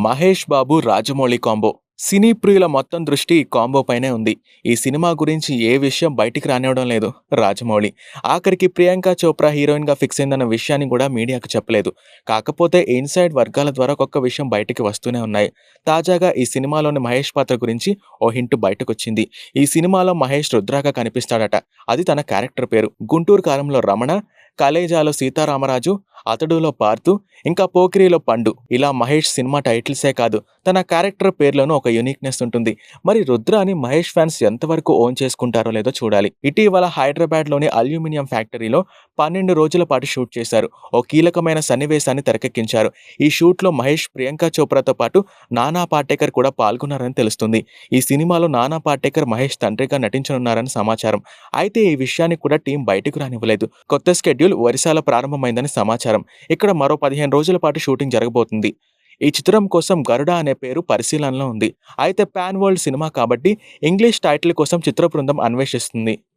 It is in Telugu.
మహేష్ బాబు రాజమౌళి కాంబో. సినీ ప్రియుల మొత్తం దృష్టి కాంబో పైనే ఉంది. ఈ సినిమా గురించి ఏ విషయం బయటికి రానివ్వడం లేదు. రాజమౌళి. ఆఖరికి ప్రియాంక చోప్రా హీరోయిన్గా ఫిక్స్ అయిందన్న విషయాన్ని కూడా మీడియాకు చెప్పలేదు. కాకపోతే ఇన్సైడ్ వర్గాల ద్వారా ఒక్కొక్క విషయం బయటికి వస్తూనే ఉన్నాయి. తాజాగా ఈ సినిమాలోని మహేష్ పాత్ర గురించి ఓ హింట్ బయటకు వచ్చింది ఈ సినిమాలో మహేష్ రుద్రాగా కనిపిస్తాడట. అది తన క్యారెక్టర్ పేరు. గుంటూరు కాలంలో రమణ కలేజాలో సీతారామరాజు అతడులో పార్తు ఇంకా పోకిరిలో పండు. ఇలా మహేష్ సినిమా టైటిల్సే కాదు తన క్యారెక్టర్ పేర్లోనూ ఒక యూనిక్నెస్ ఉంటుంది. మరి రుద్ర అని మహేష్ ఫ్యాన్స్ ఎంతవరకు ఓన్ చేసుకుంటారో లేదో చూడాలి. ఇటీవల హైదరాబాద్లోని అల్యూమినియం ఫ్యాక్టరీలో పన్నెండు రోజుల పాటు షూట్ చేశారు. ఓ కీలకమైన సన్నివేశాన్ని తెరకెక్కించారు. ఈ షూట్లో మహేష్ ప్రియాంక చోప్రాతో పాటు నానా పాటేకర్ కూడా పాల్గొన్నారని తెలుస్తుంది. ఈ సినిమాలో నానా పాటేకర్ మహేష్ తండ్రిగా నటించనున్నారని సమాచారం. అయితే ఈ విషయాన్ని కూడా టీం బయటకు రానివ్వలేదు. కొత్త స్కెడ్యూల్ ఒరిస్సాలో ప్రారంభమైందని సమాచారం. సమాచారం ఇక్కడ మరో పదిహేను రోజుల పాటు షూటింగ్ జరగబోతుంది. ఈ చిత్రం కోసం గరుడ అనే పేరు పరిశీలనలో ఉంది. అయితే పాన్ వరల్డ్ సినిమా కాబట్టి ఇంగ్లీష్ టైటిల్ కోసం చిత్ర బృందం అన్వేషిస్తుంది.